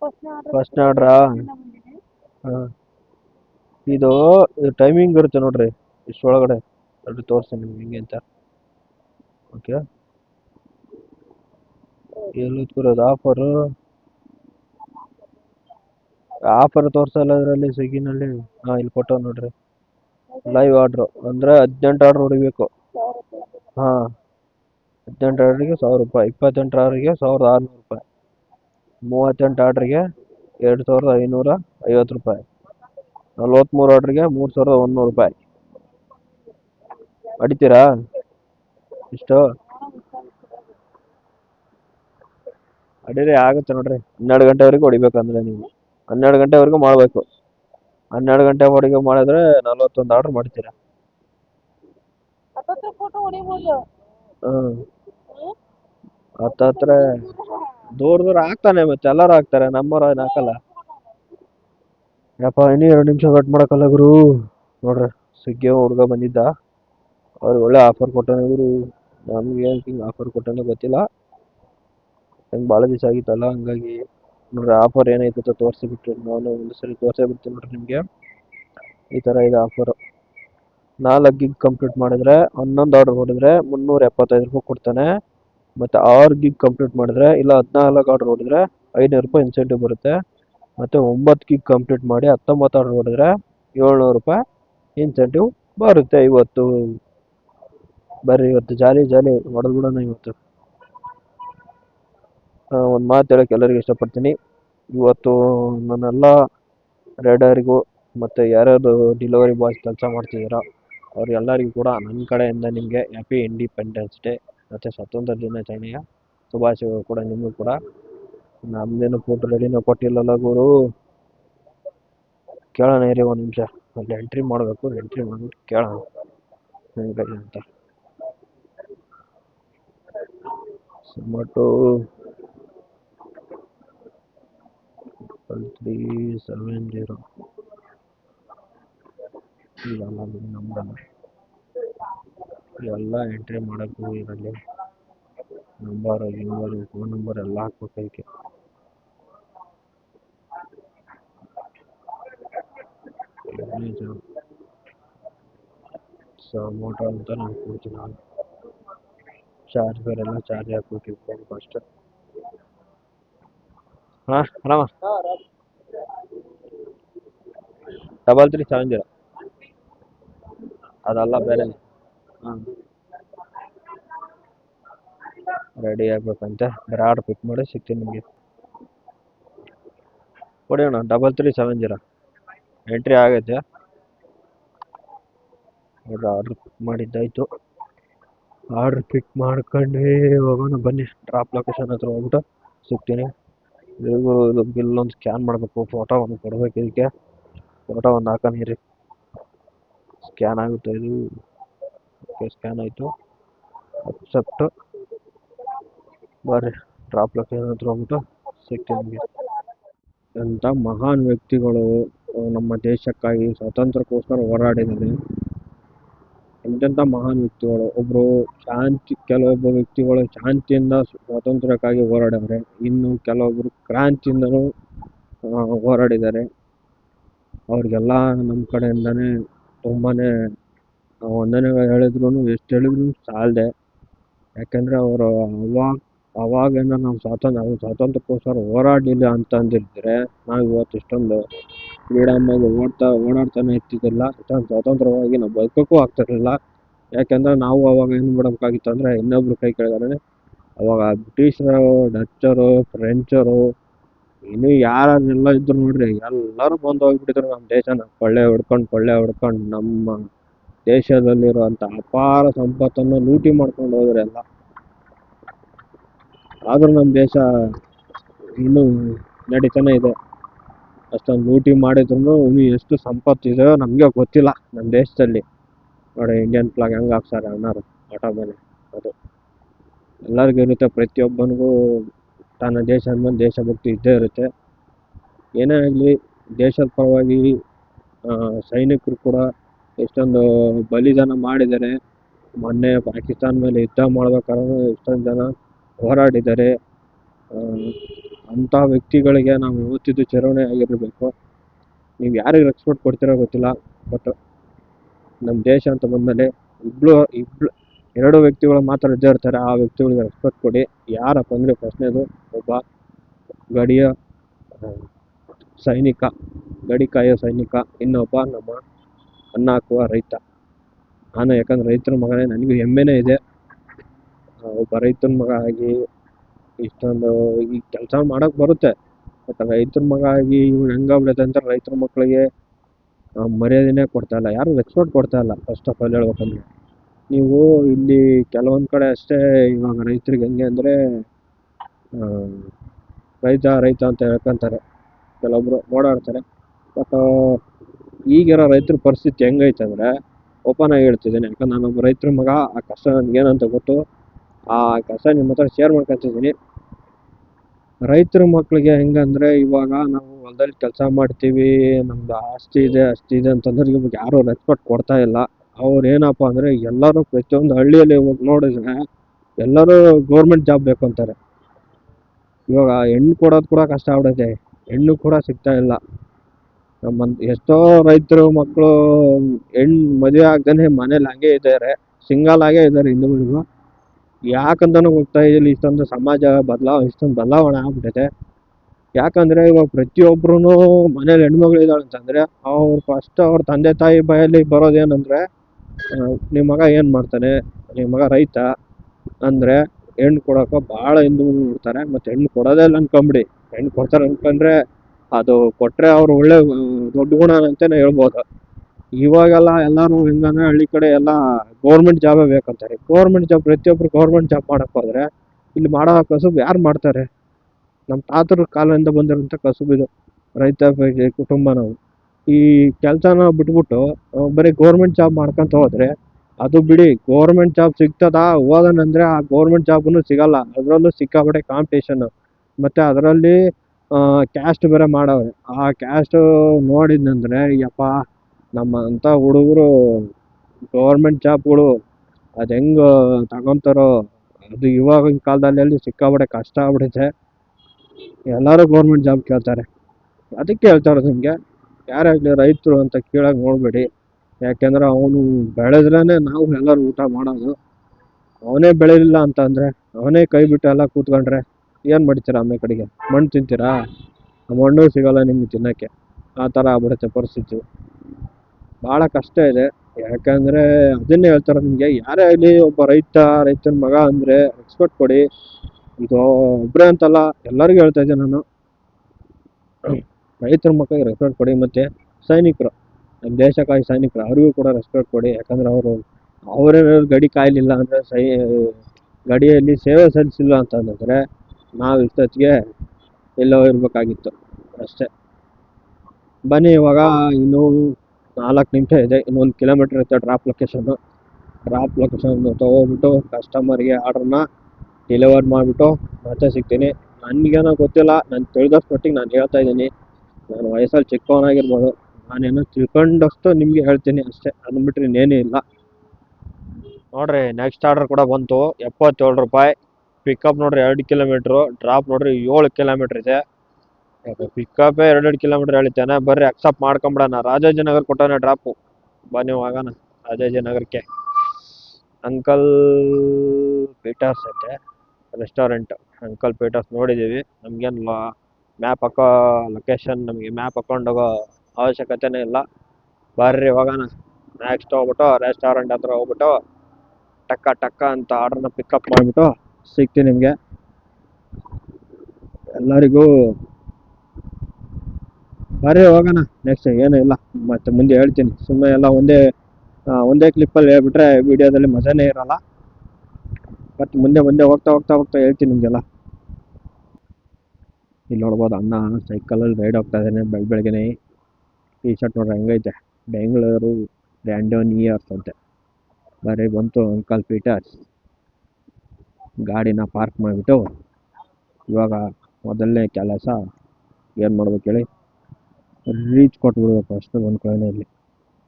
ಫಸ್ಟ್ ಫಸ್ಟ್ನೇ ಆರ್ಡ್ರಾ ಹಾಂ. ಇದು ಟೈಮಿಂಗ್ ಇರುತ್ತೆ ನೋಡ್ರಿ. ಇಷ್ಟೊಳಗಡೆ ಅದು ತೋರಿಸ್ತೀನಿ ನಿಮ್ಗೆ ಹೆಂಗೆ ಅಂತ. ಓಕೆ ಎಲ್ಲಿ ಕೂರೋದು? ಆಫರು ಆಫರ್ ತೋರಿಸಲ್ಲ ಅದರಲ್ಲಿ ಸ್ವಿಗ್ಗಿನಲ್ಲಿ ಹಾಂ, ಇಲ್ಲಿ ಕೊಟ್ಟವ್ ನೋಡ್ರಿ. ಲೈವ್ ಆರ್ಡ್ರು ಅಂದರೆ ಹದಿನೆಂಟು ಆರ್ಡ್ರ್ ಹೊಡಿಬೇಕು. ಹಾಂ. ಹದಿನೆಂಟು ಆರ್ಡ್ರಿಗೆ ಸಾವಿರ ರೂಪಾಯಿ, ಇಪ್ಪತ್ತೆಂಟು ಆರ್ಡ್ರಿಗೆ ಸಾವಿರದ ಆರುನೂರು ರೂಪಾಯಿ. ಮೂವತ್ತೆಂಟು ಆರ್ಡ್ರಿಗೆ ಎರಡು ಸಾವಿರದ ಐನೂರ ಐವತ್ತು ರೂಪಾಯಿ. ನಲ್ವತ್ತ್ಮೂರು ಆರ್ಡ್ರಿಗೆ ಮೂರು ಸಾವಿರದ ಒಂದುನೂರು ರೂಪಾಯಿ. ಹೊಡಿತೀರಾ? ಇಷ್ಟು? ಹೊಡೀರಿ ಆಗುತ್ತೆ ನೋಡ್ರಿ. ಹನ್ನೆರಡು ಗಂಟೆವರೆಗೂ ಹೊಡಿಬೇಕಂದ್ರೆ ನೀವು. ಹನ್ನೆರಡು ಗಂಟೆವರೆಗೂ ಮಾಡಬೇಕು. ಹನ್ನೆರಡು ಗಂಟೆ ಹೊಡಿಗೆ ಮಾಡಿದ್ರೆ ನಲ್ವತ್ತೊಂದು ಆರ್ಡ್ರ್ ಮಾಡ್ತೀರಾ? ಹ್ಮ್ ಹತ್ತತ್ರ ದೂರ ದೂರ ಆಗ್ತಾನೆ ಮತ್ತೆ ಎಲ್ಲರೂ ಹಾಕ್ತಾರೆ ನಮ್ಮವ್ರು ಏನು ಹಾಕಲ್ಲ. ಯಪ್ಪ ಇನ್ನೂ ಎರಡು ನಿಮಿಷ ಕಟ್ ಮಾಡೋಕ್ಕಲ್ಲ ಗುರು. ನೋಡ್ರಿ ಸ್ವಿಗ್ಗಿ ಹುಡುಗ ಬಂದಿದ್ದ. ಅವ್ರಿಗೆ ಒಳ್ಳೆ ಆಫರ್ ಕೊಟ್ಟಾನೆ ಗುರು ನಮ್ಗೆ ಏನು ಹಿಂಗೆ ಆಫರ್ ಕೊಟ್ಟಾನೋ ಗೊತ್ತಿಲ್ಲ. ಹೆಂಗೆ ಭಾಳ ದಿವಸ ಆಗಿತ್ತಲ್ಲ, ಹಂಗಾಗಿ ನೋಡ್ರಿ ಆಫರ್ ಏನೈತೆ ಅಂತ ತೋರಿಸಿಬಿಟ್ಟು ನಾನು ಒಂದು ಸರಿ ತೋರಿಸೇ ಬಿಡ್ತೀನಿ ನೋಡ್ರಿ ನಿಮಗೆ. ಈ ಥರ ಇದೆ ಆಫರು ನಾಲ್ಕು ಗಿಗ್ ಕಂಪ್ಲೀಟ್ ಮಾಡಿದ್ರೆ, ಹನ್ನೊಂದು ಆರ್ಡರ್ ಹೊಡೆದ್ರೆ ಮುನ್ನೂರ ಎಪ್ಪತ್ತೈದು ರೂಪಾಯಿ ಕೊಡ್ತಾನೆ. ಮತ್ತು ಆರು ಗಿಗ್ ಕಂಪ್ಲೀಟ್ ಮಾಡಿದ್ರೆ, ಇಲ್ಲ ಹದಿನಾಲ್ಕು ಆರ್ಡರ್ ಹೊಡೆದ್ರೆ ಐನೂರು ರೂಪಾಯಿ ಇನ್ಸೆಂಟಿವ್ ಬರುತ್ತೆ. ಮತ್ತು ಒಂಬತ್ತು ಗಿಗ್ ಕಂಪ್ಲೀಟ್ ಮಾಡಿ ಹತ್ತೊಂಬತ್ತು ಆರ್ಡರ್ ಹೊಡೆದ್ರೆ ಏಳ್ನೂರು ರೂಪಾಯಿ ಇನ್ಸೆಂಟಿವ್ ಬರುತ್ತೆ. ಇವತ್ತು ಬರ್ರಿ ಇವತ್ತು ಜಾಲಿ ಜಾಲಿ ಹೊಡೆದ್ಬಿಡೋಣ ಇವತ್ತು. ಒಂದು ಮಾತು ಹೇಳಕ್ಕೆ ಎಲ್ಲರಿಗೂ ಇಷ್ಟಪಡ್ತೀನಿ. ಇವತ್ತು ನನ್ನೆಲ್ಲ ರೈಡರಿಗೂ ಮತ್ತು ಯಾರ್ಯಾರು ಡಿಲಿವರಿ ಬಾಯ್ಸ್ ಕೆಲಸ ಮಾಡ್ತಿದ್ದೀರೋ ಅವ್ರಿಗೆಲ್ಲರಿಗೂ ಕೂಡ ನನ್ನ ಕಡೆಯಿಂದ ನಿಮಗೆ ಹ್ಯಾಪಿ ಇಂಡಿಪೆಂಡೆನ್ಸ್ ಡೇ ಮತ್ತು ಸ್ವಾತಂತ್ರ್ಯ ದಿನಾಚರಣೆಯ ಶುಭಾಶಯಗಳು ಕೂಡ ನಿಮಗೂ ಕೂಡ. ನಮ್ಮದೇನು ಫೋಟೋ ರೆಡಿನೂ ಕೊಟ್ಟಿಲ್ಲಲ್ಲ ಗುರು. ಕೇಳೋಣ ಇರಿ ಒಂದು ನಿಮಿಷ. ಅಲ್ಲಿ ಎಂಟ್ರಿ ಮಾಡಬೇಕು ಎಂಟ್ರಿ ಮಾಡಿಬಿಟ್ಟು ಕೇಳೋಣ. ಅಂತ. ಟ್ರಿಪಲ್ ತ್ರೀ ಸೆವೆನ್ ಜೀರೋ ಇಲ್ಲ ನಂಬರ್ ಎಲ್ಲ ಎಂಟ್ರಿ ಮಾಡೋಕ್ಕೂ ಇದರಲ್ಲಿ ನಂಬರ್ ಗಿಂಬರು ಫೋನ್ ನಂಬರ್ ಎಲ್ಲ ಹಾಕ್ಬೇಕು ಅದಕ್ಕೆ. ಮೋಟೋ ಅಂತ ನಾನು ಕೊಡ್ತೀನಿ. ನಾನು ಚಾರ್ಜ್ ಎಲ್ಲ ಚಾರ್ಜ್ ಹಾಕ್ಬಿಟ್ಟು ಫಸ್ಟ್ ಹಾಂ ಆರಾಮ? ಡಬಲ್ ತ್ರೀ ಸೆವೆನ್ ಜೀರೋ ಅದಲ್ಲ ಬೇರೆ. ಹಾಂ. ರೆಡಿ ಆಗ್ಬೇಕಂತ. ಬೇರೆ ಆರ್ಡ್ರ್ ಪಿಕ್ ಮಾಡಿ ಸಿಗ್ತೀನಿ ನಿಮಗೆ. ಕೊಡೋಣ ಅಣ್ಣ double three seven zero entry ಆಗೈತೆ. ಆರ್ಡ್ರ್ ಪಿಕ್ ಮಾಡಿದ್ದಾಯ್ತು. ಆರ್ಡ್ರ್ ಪಿಕ್ ಮಾಡ್ಕೊಂಡು ಹೋಗೋಣ. ಬನ್ನಿ ಡ್ರಾಪ್ ಲೊಕೇಶನ್ ಹತ್ರ ಹೋಗ್ಬಿಟ್ಟು ಸಿಗ್ತೀನಿ ಒಂದು ಸ್ಕ್ಯಾನ್ ಮಾಡಬೇಕು ಫೋಟೋ ಒಂದು ಕೊಡ್ಬೇಕು ಇದಕ್ಕೆ. ಫೋಟೋ ಒಂದು ಹಾಕೊಂಡಿರಿ ಸ್ಕ್ಯಾನ್ ಆಗುತ್ತೆ ಇದು. ಓಕೆ ಸ್ಕ್ಯಾನ್ ಆಯಿತು. ಅಕ್ಸೆಪ್ಟು ಬರ್ರಿ ಡ್ರಾಪ್ ಲೊಕೇಶನ್ ಹತ್ರ ಹೋಗ್ಬಿಟ್ಟು ಸಿಗ್ತೀನಿ ಎಂಥ ಮಹಾನ್ ವ್ಯಕ್ತಿಗಳು, ನಮ್ಮ ದೇಶಕ್ಕಾಗಿ ಸ್ವಾತಂತ್ರ್ಯಕ್ಕೋಸ್ಕರ ಹೋರಾಡಿದ್ದಾರೆ. ಎಂತೆಂಥ ಮಹಾನ್ ವ್ಯಕ್ತಿಗಳು. ಒಬ್ಬರು ಶಾಂತಿ, ಕೆಲವೊಬ್ಬ ವ್ಯಕ್ತಿಗಳು ಶಾಂತಿಯಿಂದ ಸ್ವಾತಂತ್ರ್ಯಕ್ಕಾಗಿ ಹೋರಾಡಿದ್ದಾರೆ. ಇನ್ನು ಕೆಲವೊಬ್ಬರು ಕ್ರಾಂತಿಯಿಂದಲೂ ಹೋರಾಡಿದ್ದಾರೆ. ಅವ್ರಿಗೆಲ್ಲ ನಮ್ಮ ಕಡೆಯಿಂದನೇ ತುಂಬಾನೇ ವಂದನೆಗಳು ಹೇಳಿದ್ರು ಎಷ್ಟು ಹೇಳಿದ್ರು ಸಾಲದೆ. ಯಾಕೆಂದರೆ ಅವರು ಅವಾಗ ಅವಾಗಿಂದ ನಾವು ಸ್ವಾತಂತ್ರ್ಯ, ಸ್ವಾತಂತ್ರ್ಯಕ್ಕೋಸ್ಕರ ಹೋರಾಡಲಿಲ್ಲ ಅಂತಂದಿದ್ರೆ ನಾವು ಇವತ್ತು ಇಷ್ಟೊಂದು ಫ್ರೀಡಮ್ಮಾಗಿ ಓಡ್ತಾ ಓಡಾಡ್ತಾನೆ ಇರ್ತಿದ್ದಿಲ್ಲ ಸ್ವತಂತ್ರವಾಗಿ ನಾವು ಬದುಕೋಕ್ಕೂ ಆಗ್ತಿರ್ಲಿಲ್ಲ. ಯಾಕೆಂದರೆ ನಾವು ಅವಾಗ ಏನು ಮಾಡಬೇಕಾಗಿತ್ತು ಅಂದರೆ ಇನ್ನೊಬ್ರ ಕೈ ಕೆಳಗಡೆ, ಅವಾಗ ಬ್ರಿಟಿಷರು, ಡಚ್ಚರು, ಫ್ರೆಂಚರು, ಇನ್ನು ಯಾರೆಲ್ಲ ಇದ್ರು ನೋಡ್ರಿ, ಎಲ್ಲರೂ ಬಂದು ಹೋಗ್ಬಿಟ್ಟಿದ್ರು ನಮ್ಮ ದೇಶನ. ಕೊಳ್ಳೆ ಹೊಡ್ಕೊಂಡು ಕೊಳ್ಳೆ ಹೊಡ್ಕೊಂಡು ನಮ್ಮ ದೇಶದಲ್ಲಿರುವಂಥ ಅಪಾರ ಸಂಪತ್ತನ್ನು ಲೂಟಿ ಮಾಡ್ಕೊಂಡು ಹೋದ್ರೆ ಎಲ್ಲ. ಆದರೂ ನಮ್ಮ ದೇಶ ಇನ್ನೂ ನಡೀತಾನೆ ಇದೆ. ಅಷ್ಟೊಂದು ಲೂಟಿ ಮಾಡಿದ್ರು ಎಷ್ಟು ಸಂಪತ್ತಿದೆಯೋ ನಮಗೆ ಗೊತ್ತಿಲ್ಲ ನಮ್ಮ ದೇಶದಲ್ಲಿ. ನೋಡಿ ಇಂಡಿಯನ್ ಫ್ಲಾಗ್ ಹೆಂಗೆ ಹಾಕ್ಸಾರೆ ಅಣ್ಣಾರು ಆಟೋ ಮೇಲೆ ಅದು. ಎಲ್ಲರಿಗೂ ಇರುತ್ತೆ ಪ್ರತಿಯೊಬ್ಬನಿಗೂ ತನ್ನ ದೇಶ ಅಂದ್ಮೇಲೆ ದೇಶಭಕ್ತಿ ಇದ್ದೇ ಇರುತ್ತೆ. ಏನೇ ಆಗಲಿ, ದೇಶದ ಪರವಾಗಿ ಸೈನಿಕರು ಕೂಡ ಎಷ್ಟೊಂದು ಬಲಿದಾನ ಮಾಡಿದ್ದಾರೆ ಮೊನ್ನೆ ಪಾಕಿಸ್ತಾನ ಮೇಲೆ ಯುದ್ಧ ಮಾಡ್ಬೇಕಾದ್ರೆ ಎಷ್ಟೊಂದು ಜನ ಹೋರಾಡಿದ್ದಾರೆ ಅಂಥ ವ್ಯಕ್ತಿಗಳಿಗೆ ನಾವು ಇವತ್ತಿದ್ದು ಚಿರಋಣಿ ಆಗಿರಬೇಕು. ನೀವು ಯಾರಿಗೆ ರೆಸ್ಪೆಕ್ಟ್ ಕೊಡ್ತೀರೋ ಗೊತ್ತಿಲ್ಲ, ಬಟ್ ನಮ್ಮ ದೇಶ ಅಂತ ಬಂದಮೇಲೆ ಇಬ್ಬರು ಇಬ್ಬರು ಎರಡು ವ್ಯಕ್ತಿಗಳು ಮಾತ್ರ ಇದ್ದೇ ಇರ್ತಾರೆ, ಆ ವ್ಯಕ್ತಿಗಳಿಗೆ ರೆಸ್ಪೆಕ್ಟ್ ಕೊಡಿ. ಯಾರಪ್ಪ ಅಂದರೆ ಫಸ್ಟ್ನೇದು ಒಬ್ಬ ಗಡಿಯ ಸೈನಿಕ, ಗಡಿ ಕಾಯೋ ಸೈನಿಕ, ಇನ್ನೊಬ್ಬ ನಮ್ಮ ಅನ್ನ ಹಾಕುವ ರೈತ. ನಾನು ಯಾಕಂದ್ರೆ ರೈತರ ಮಗನೇ, ನನಗೂ ಹೆಮ್ಮೆನೇ ಇದೆ. ಒಬ್ಬ ರೈತನ ಮಗ ಆಗಿ ಇಷ್ಟೊಂದು ಈ ಕೆಲಸ ಮಾಡೋಕೆ ಬರುತ್ತೆ. ಬಟ್ ರೈತರ ಮಗ ಆಗಿ ಇವ್ರು ಹೆಂಗಾಗ್ಬಿಡುತ್ತೆ ಅಂತ ರೈತರ ಮಕ್ಕಳಿಗೆ ಮರ್ಯಾದೆನೇ ಕೊಡ್ತಾ ಇಲ್ಲ. ಯಾರು ರೆಸ್ಪೆಕ್ಟ್ ಕೊಡ್ತಾ ಇಲ್ಲ ಫಸ್ಟ್ ಆಫ್ ಆಲ್ ಹೇಳ್ಬೇಕಂದ್ರೆ. ನೀವು ಇಲ್ಲಿ ಕೆಲವೊಂದು ಕಡೆ ಅಷ್ಟೇ ಇವಾಗ ರೈತರಿಗೆ ಹೆಂಗೆ ಅಂದರೆ ರೈತ ರೈತ ಅಂತ ಹೇಳ್ಕೊಂತಾರೆ. ಕೆಲವೊಬ್ರು ಓಡಾಡ್ತಾರೆ. ಬಟ್ ಈಗಿರೋ ರೈತರ ಪರಿಸ್ಥಿತಿ ಹೆಂಗೈತೆ ಅಂದರೆ ಓಪನ್ ಆಗಿ ಹೇಳ್ತಿದ್ದೀನಿ. ಯಾಕಂದ್ರೆ ನಾನೊಬ್ಬ ರೈತರ ಮಗ, ಆ ಕಷ್ಟ ನನಗೇನಂತ ಗೊತ್ತು. ಆ ಕೆಲಸ ನಿಮ್ಮ ಹತ್ರ ಶೇರ್ ಮಾಡ್ಕೊತಿದ್ದೀನಿ ರೈತರ ಮಕ್ಕಳಿಗೆ ಹೆಂಗಂದ್ರೆ ಇವಾಗ ನಾವು ಹೊಲದಲ್ಲಿ ಕೆಲಸ ಮಾಡ್ತೀವಿ, ನಮ್ದು ಆಸ್ತಿ ಇದೆ ಇದೆ ಅಂತಂದ್ರೆ ಇವಾಗ ಯಾರು ರೆಸ್ಪೆಕ್ಟ್ ಕೊಡ್ತಾ ಇಲ್ಲ. ಅವ್ರು ಏನಪ್ಪ ಅಂದರೆ ಎಲ್ಲರೂ ಪ್ರತಿಯೊಂದು ಹಳ್ಳಿಯಲ್ಲಿ ಇವಾಗ ನೋಡಿದ್ರೆ ಎಲ್ಲರೂ ಗೌರ್ಮೆಂಟ್ ಜಾಬ್ ಬೇಕು ಅಂತಾರೆ. ಇವಾಗ ಹೆಣ್ಣು ಕೊಡೋದು ಕೂಡ ಕಷ್ಟ ಆಗ್ಬಿಡುತ್ತೆ. ಹೆಣ್ಣು ಕೂಡ ಸಿಗ್ತಾ ಇಲ್ಲ. ನಮ್ಮ ಎಷ್ಟೋ ರೈತರು ಮಕ್ಕಳು ಹೆಣ್ಣು ಮದುವೆ ಆಗ್ದೇ ಮನೇಲಿ ಹಂಗೆ ಇದ್ದಾರೆ, ಸಿಂಗಲ್ ಆಗೇ ಇದ್ದಾರೆ ಹಿಂದೂಗಳಿಗೂ. ಯಾಕಂತಾನು ಹೋಗ್ತಾ ಇದಿಲ್ಲ ಇಷ್ಟೊಂದು ಸಮಾಜ ಬದಲಾವ, ಇಷ್ಟೊಂದು ಬದಲಾವಣೆ ಆಗ್ಬಿಟ್ಟೈತೆ. ಯಾಕಂದ್ರೆ ಇವಾಗ ಪ್ರತಿಯೊಬ್ರು ಮನೇಲಿ ಹೆಣ್ಮಗಳು ಇದ್ದಾಳೆ ಅಂತಂದ್ರೆ ಅವ್ರು ಫಸ್ಟ್ ಅವ್ರ ತಂದೆ ತಾಯಿ ಬಾಯಲ್ಲಿ ಬರೋದೇನಂದ್ರೆ ನಿಮ್ಮ ಮಗ ಏನು ಮಾಡ್ತಾನೆ? ನಿಮ್ಮ ಮಗ ರೈತ. ಅಂದರೆ ಹೆಣ್ಣು ಕೊಡೋಕೆ ಭಾಳ ಹಿಂದೆ ನೋಡ್ತಾರೆ. ಮತ್ತು ಹೆಣ್ಣು ಕೊಡೋದೇ ಇಲ್ಲ ಅನ್ಕೊಂಬಿಡಿ. ಹೆಣ್ಣು ಕೊಡ್ತಾರೆ ಅನ್ಕೊಂಡ್ರೆ ಅದು ಕೊಟ್ಟರೆ ಅವ್ರು ಒಳ್ಳೆ, ದೊಡ್ಡ ಗುಣ ಅಂತಲೇ ಹೇಳ್ಬೋದು. ಇವಾಗೆಲ್ಲ ಎಲ್ಲರೂ ಹೆಂಗಂದ್ರೆ ಹಳ್ಳಿ ಕಡೆ ಎಲ್ಲ ಗೌರ್ಮೆಂಟ್ ಜಾಬೇ ಬೇಕಂತಾರೆ. ಗೌರ್ಮೆಂಟ್ ಜಾಬ್ ಪ್ರತಿಯೊಬ್ರು ಗೌರ್ಮೆಂಟ್ ಜಾಬ್ ಮಾಡಕ್ಕೆ ಹೋದ್ರೆ ಇಲ್ಲಿ ಮಾಡೋ ಕಸುಬು ಯಾರು ಮಾಡ್ತಾರೆ? ನಮ್ಮ ತಾತರ ಕಾಲದಿಂದ ಬಂದಿರೋಂಥ ಕಸುಬು ಇದು, ರೈತ ಕುಟುಂಬ ನಾವು. ಈ ಕೆಲಸನ ಬಿಟ್ಬಿಟ್ಟು ಬರೀ ಗೌರ್ಮೆಂಟ್ ಜಾಬ್ ಮಾಡ್ಕೊಂತ ಹೋದ್ರೆ ಅದು ಬಿಡಿ ಗೌರ್ಮೆಂಟ್ ಜಾಬ್ ಸಿಗ್ತದಾ? ಹೋದನಂದರೆ ಆ ಗೌರ್ಮೆಂಟ್ ಜಾಬ್ನು ಸಿಗಲ್ಲ. ಅದರಲ್ಲೂ ಸಿಕ್ಕಾಪಟ್ಟೆ ಕಾಂಪಿಟೇಷನ್ ಮತ್ತು ಅದರಲ್ಲಿ ಕ್ಯಾಸ್ಟ್ ಬೇರೆ ಮಾಡವ್ರೆ. ಆ ಕ್ಯಾಸ್ಟ್ ನೋಡಿದ್ನಂದರೆ, ಯಪ್ಪ ನಮ್ಮಂಥ ಹುಡುಗರು ಗೌರ್ಮೆಂಟ್ ಜಾಬ್ಗಳು ಅದು ಹೆಂಗೆ ತಗೊಂತಾರೋ ಅದು ಇವಾಗಿನ ಕಾಲದಲ್ಲಿ ಸಿಕ್ಕಾಪಟ್ಟೆ ಕಷ್ಟ ಆಗ್ಬಿಡುತ್ತೆ. ಎಲ್ಲರೂ ಗೌರ್ಮೆಂಟ್ ಜಾಬ್ ಕೇಳ್ತಾರೆ. ಅದಕ್ಕೆ ಹೇಳ್ತಾ ಇರೋದು ನಿಮಗೆ, ಯಾರೇ ಆಗಲಿ ರೈತರು ಅಂತ ಕೀಳಾಗಿ ನೋಡಬೇಡಿ ಯಾಕೆಂದರೆ ಅವನು ಬೆಳೆದ್ರೇ ನಾವು ಎಲ್ಲರೂ ಊಟ ಮಾಡೋದು. ಅವನೇ ಬೆಳೆಯಲಿಲ್ಲ ಅಂತಂದರೆ, ಅವನೇ ಕೈ ಬಿಟ್ಟು ಎಲ್ಲ ಕೂತ್ಕೊಂಡ್ರೆ ಏನು ಮಾಡ್ತೀರಾ ಆಮೇಲೆ ಕಡೆಗೆ? ಮಣ್ಣು ತಿಂತೀರಾ? ಮಣ್ಣು ಸಿಗಲ್ಲ ನಿಮ್ಗೆ ತಿನ್ನೋಕ್ಕೆ. ಆ ಥರ ಆಗ್ಬಿಡುತ್ತೆ ಪರಿಸ್ಥಿತಿ. ಭಾಳ ಕಷ್ಟ ಇದೆ. ಯಾಕಂದರೆ ಅದನ್ನೇ ಹೇಳ್ತಾರೆ ನಿಮಗೆ ಯಾರೇ ಆಗಲಿ ಒಬ್ಬ ರೈತ ರೈತನ ಮಗ ಅಂದರೆ ರೆಸ್ಪೆಕ್ಟ್ ಕೊಡಿ. ಇದು ಒಬ್ಬರೇ ಅಂತಲ್ಲ ಎಲ್ಲರಿಗೂ ಹೇಳ್ತಾ ಇದ್ದೆ ನಾನು. ರೈತರ ಮಕ್ಕಳಿಗೆ ರೆಸ್ಪೆಕ್ಟ್ ಕೊಡಿ ಮತ್ತು ಸೈನಿಕರು ನಮ್ಮ ದೇಶಕ್ಕಾಗಿ ಸೈನಿಕರು ಅವ್ರಿಗೂ ಕೂಡ ರೆಸ್ಪೆಕ್ಟ್ ಕೊಡಿ. ಯಾಕಂದ್ರೆ ಅವರು ಅವರೇ ಗಡಿ ಕಾಯಲಿಲ್ಲ ಅಂದರೆ ಸೈ ಗಡಿಯಲ್ಲಿ ಸೇವೆ ಸಲ್ಲಿಸಿಲ್ಲ ಅಂತಂದರೆ ನಾವು ಇಷ್ಟೊತ್ತಿಗೆ ಎಲ್ಲೋ ಇರಬೇಕಾಗಿತ್ತು. ಅಷ್ಟೇ. ಬನ್ನಿ ಇವಾಗ ಇನ್ನೂ ನಾಲ್ಕು ನಿಮಿಷ ಇದೆ ಇನ್ನೊಂದು ಕಿಲೋಮೀಟ್ರ್ ಇರುತ್ತೆ ಡ್ರಾಪ್ ಲೊಕೇಶನ್ನು ಡ್ರಾಪ್ ಲೊಕೇಶನ್ ತೊಗೊಬಿಟ್ಟು ಕಸ್ಟಮರ್ಗೆ ಆರ್ಡ್ರನ್ನ ಡೆಲಿವರ್ ಮಾಡಿಬಿಟ್ಟು ಮತ್ತೆ ಸಿಗ್ತೀನಿ. ನನಗೇನೋ ಗೊತ್ತಿಲ್ಲ, ನಾನು ತಿಳಿದಷ್ಟು ಮಟ್ಟಿಗೆ ನಾನು ಹೇಳ್ತಾ ಇದ್ದೀನಿ. ನಾನು ವಯಸ್ಸಲ್ಲಿ ಚಿಕ್ಕವನಾಗಿರ್ಬೋದು, ನಾನೇನೋ ತಿಳ್ಕೊಂಡಷ್ಟು ನಿಮಗೆ ಹೇಳ್ತೀನಿ ಅಷ್ಟೇ. ಅದನ್ನ ಬಿಟ್ಟರೆ ಇನ್ನೇನೂ ಇಲ್ಲ. ನೋಡ್ರಿ ನೆಕ್ಸ್ಟ್ ಆರ್ಡರ್ ಕೂಡ ಬಂತು. ಎಪ್ಪತ್ತೇಳು ರೂಪಾಯಿ. ಪಿಕಪ್ ನೋಡ್ರಿ, ಎರಡು ಕಿಲೋಮೀಟ್ರು ಡ್ರಾಪ್ ನೋಡ್ರಿ, ಏಳು ಕಿಲೋಮೀಟ್ರ್ ಇದೆ. ಪಿಕಪ್ಪೇ ಎರಡೆರಡು ಕಿಲೋಮೀಟ್ರ್ ಹೇಳಿದ್ದಾನೆ ಬರ್ರಿ ಅಕ್ಸೆಪ್ಟ್ ಮಾಡ್ಕೊಂಬಿಡೋಣ. ರಾಜಾಜಿನಗರ್ ಕೊಟ್ಟವನೆ ಡ್ರಾಪು ಬನ್ನಿ ಹೋಗೋಣ ರಾಜಾಜಿನಗರಕ್ಕೆ ಅಂಕಲ್ ಪೀಟರ್ಸ್ ಐತೆ ರೆಸ್ಟೋರೆಂಟ್ ಅಂಕಲ್ ಪೀಟರ್ಸ್ ನೋಡಿದ್ದೀವಿ ನಮಗೇನು ಮ್ಯಾಪ್ ಹಾಕೋ ಲೊಕೇಶನ್ ನಮಗೆ ಮ್ಯಾಪ್ ಹಾಕೊಂಡು ಹೋಗೋ ಅವಶ್ಯಕತೆನೇ ಇಲ್ಲ. ಬರ್ರಿ, ಹೋಗೋಣ. ನೆಕ್ಸ್ಟ್ ಹೋಗ್ಬಿಟ್ಟು ರೆಸ್ಟೋರೆಂಟ್ ಹತ್ರ ಹೋಗ್ಬಿಟ್ಟು, ಟಕ್ಕ ಟಕ್ಕ ಅಂತ ಆರ್ಡ್ರನ್ನ ಪಿಕಪ್ ಮಾಡಿಬಿಟ್ಟು ಸಿಗ್ತೀನಿ ನಿಮಗೆ. ಎಲ್ಲರಿಗೂ ಬರ್ರಿ, ಹೋಗೋಣ. ನೆಕ್ಸ್ಟ್ ಏನೂ ಇಲ್ಲ. ಮತ್ತೆ ಮುಂದೆ ಹೇಳ್ತೀನಿ. ಸುಮ್ಮನೆ ಎಲ್ಲ ಒಂದೇ ಒಂದೇ ಕ್ಲಿಪ್ಪಲ್ಲಿ ಹೇಳ್ಬಿಟ್ರೆ ವಿಡಿಯೋದಲ್ಲಿ ಮಜಾನೇ ಇರಲ್ಲ. ಬಟ್ ಮುಂದೆ ಮುಂದೆ ಹೋಗ್ತಾ ಹೋಗ್ತಾ ಹೋಗ್ತಾ ಹೇಳ್ತೀನಿ ನಿಮಗೆಲ್ಲ. ಇಲ್ಲಿ ನೋಡ್ಬೋದು ಅಣ್ಣ ಸೈಕಲಲ್ಲಿ ರೈಡ್ ಹೋಗ್ತಾ ಇದ್ದಾನೆ ಬೆಳ, ಬೆಳಗ್ಗೆನೆ. ಟೀ ಶರ್ಟ್ ನೋಡ್ರಿ, ಹೆಂಗೈತೆ. ಬೆಂಗಳೂರು ರ್ಯಾಂಡೋನ್ ಇಯರ್ಸ್ ಅಂತೆ. ಬರೀ ಬಂತು ಅಂಕಲ್ ಪೀಟರ್ಸ್ ಗಾಡಿನ ಪಾರ್ಕ್ ಮಾಡಿಬಿಟ್ಟು ಇವಾಗ ಮೊದಲನೇ ಕೆಲಸ ಏನು ಮಾಡ್ಬೇಕು ಹೇಳಿ? ರೀಚ್ ಕೊಟ್ಬಿಡ್ಬೇಕು ಅಷ್ಟೇ ಒಂದು ಕೊನೆಯಲ್ಲಿ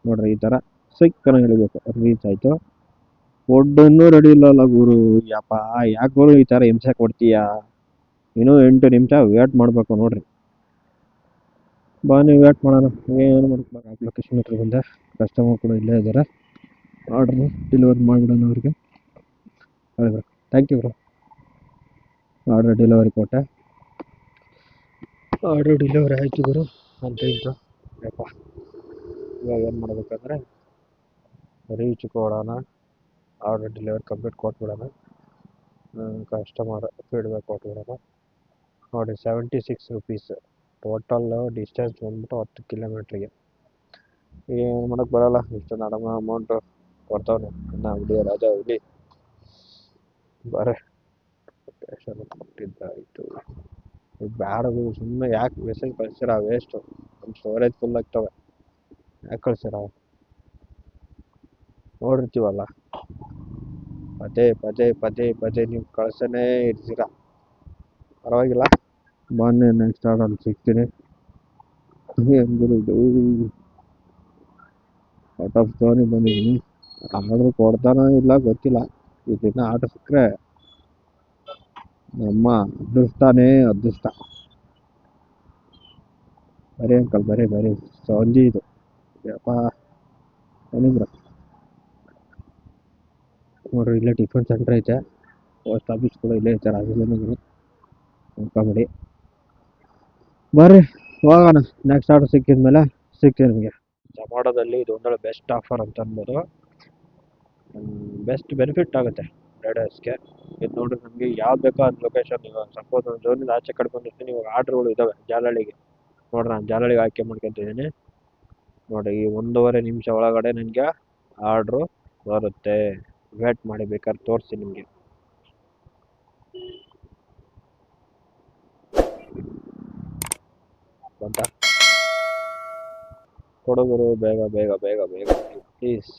ನೋಡ್ರಿ ಈ ಥರ ಸಿಕ್ಕನ ಹಿಡಿಬೇಕು ರೀಚ್ ಆಯಿತು. ಫುಡ್ಡನ್ನು ರೆಡಿ ಇಲ್ಲಲ್ಲ ಗುರು. ಯಪ್ಪ, ಯಾಕೆ ಗುರು ಈ ಥರ ಹಿಂಸೆ ಕೊಡ್ತೀಯಾ? ಇನ್ನೂ ಎಂಟು ನಿಮಿಷ ವೇಟ್ ಮಾಡಬೇಕು ನೋಡ್ರಿ. ಬಾ ನೀವು ವೇಟ್ ಮಾಡೋಣ. ಏನು ಮಾಡ್ಬೇಕು? ಅಪ್ಲಿಕೇಶನ್ ಹತ್ರ ಬಂದೆ. ಕಸ್ಟಮರ್ ಕೂಡ ಇಲ್ಲೇ ಇದ್ದಾರೆ ಆರ್ಡ್ರ್ ಡೆಲಿವರಿ ಮಾಡಿಬಿಡೋಣ ಅವ್ರಿಗೆ. ಹೇಳಿ thank you bro order delivery ಕೊಟ್ಟೆ. ಆರ್ಡ್ರ್ ಡೆಲಿವರಿ ಆಯಿತು ಗುರು. ಅಂತ ಇಂತು ಯಪ್ಪ. ಇವಾಗ ಏನು ಮಾಡಬೇಕಂದ್ರೆ ರೀಚ್ ಕೊಡೋಣ ಆರ್ಡರ್ ಡೆಲಿವರಿ ಕಂಪ್ಲೀಟ್ ಕೊಟ್ಬಿಡೋಣ. ಕಸ್ಟಮರ್ ಫೀಡ್ಬ್ಯಾಕ್ ಕೊಟ್ಬಿಡೋಣ. ನೋಡಿ seventy six rupees total distance ಬಂದ್ಬಿಟ್ಟು ಹತ್ತು ಕಿಲೋಮೀಟ್ರಿಗೆ ಏನು ಮಾಡೋಕ್ಕೆ ಬರೋಲ್ಲ ಇಷ್ಟು ಅಡಮ ಅಮೌಂಟು ಕೊಡ್ತಾವನೆ. ಇನ್ನು ಹುಡುಗ ರಾಜ ಹುಲಿ ಬರೇ. ಲೊಕೇಶನ್ ಕೊಟ್ಟಿದ್ದಾಯಿತು ಬ್ಯಾಡ ಸುಮ್ಮನೆ ಯಾಕೆ ಮೆಸೇಜ್ ಕಳ್ಸಿರ? ವೇಸ್ಟು ನಮ್ಮ ಸ್ಟೋರೇಜ್ ಫುಲ್ ಆಗ್ತವೆ ಯಾಕೆ ಕಳಿಸ್ತೀರ ನೋಡಿರ್ತೀವಲ್ಲ? ಪದೇ ಪದೇ ಪದೇ ಪದೇ ನೀವು ಕಳ್ಸನೇ ಇರ್ತೀರ. ಪರವಾಗಿಲ್ಲ. ಮೊನ್ನೆ ನೆಕ್ಸ್ಟ್ ಆರ್ಡರ್ ಸಿಗ್ತೀನಿ. ಹೆಂಗಿರು ಇದು? ಔಟ್ ಆಫ್ ಝೋನಿಗೆ ಬಂದಿದ್ದೀನಿ ಆರ್ಡ್ರ್ ಕೊಡ್ತಾನೋ ಇಲ್ಲ ಗೊತ್ತಿಲ್ಲ. ಇದನ್ನ ಆರ್ಡ್ರ್ ಸಿಕ್ಕರೆ ನಮ್ಮ ಅದೃಷ್ಟನೇ ಅದೃಷ್ಟ. ಬರೀ ಅಂಕಲ್, ಬರೀ ಬರೀ. ಸಂಜೆ ಇದು. ಯಪ್ಪ. ನೋಡ್ರಿ, ಇಲ್ಲೇ ಟಿಫನ್ ಸೆಂಟ್ರ್ ಐತೆ. ಪೋಸ್ಟ್ ಆಫೀಸ್ ಕೂಡ ಇಲ್ಲೇ ಐತೆ ರಾಜನಗರ ನೋಡ್ಕೊಂಬಿಡಿ ಬರ್ರಿ, ಹೋಗೋಣ. ನೆಕ್ಸ್ಟ್ ಆರ್ಡರ್ ಸಿಕ್ಕಿದ ಮೇಲೆ ಸಿಗ್ತೀನಿ ನಿಮಗೆ. ಜಮಾಟೋದಲ್ಲಿ ಒಂದೊಳ್ಳೆ ಬೆಸ್ಟ್ ಆಫರ್ ಅಂತ ಅನ್ಬೋದು ಬೆಸ್ಟ್ ಬೆನಿಫಿಟ್ ಆಗುತ್ತೆ. ರೈಡರ್ಸ್ಗೆ ಇದು ನೋಡಿ ನಮಗೆ ಯಾವ್ದು ಬೇಕೋ ಅದು ಲೊಕೇಶನ್ ಇವಾಗ ಸಪೋಸ್ ಒಂದು ಜೋನಿಂದ ಆಚೆ ಕಡೆ ಬಂದಿರ್ತೀನಿ, ಇವಾಗ ಆರ್ಡ್ರ್ಗಳು ಇದ್ದಾವೆ ಜಾಲಳಿಗೆ. ನೋಡ್ರಿ ನಾನು ಜಾಲಳಿಗೆ ಆಯ್ಕೆ ಮಾಡ್ಕೊತಿದ್ದೀನಿ ನೋಡಿ ಈ ಒಂದೂವರೆ ನಿಮಿಷ ಒಳಗಡೆ ನನಗೆ ಆರ್ಡ್ರು ಬರುತ್ತೆ. ವೇಟ್ ಮಾಡಿ ಬೇಕಾದ್ರೆ ತೋರಿಸಿ ನಿಮಗೆ. ಬಂತ? ಕೊಡಗರು ಬೇಗ ಬೇಗ ಬೇಗ ಬೇಗ ಪ್ಲೀಸ್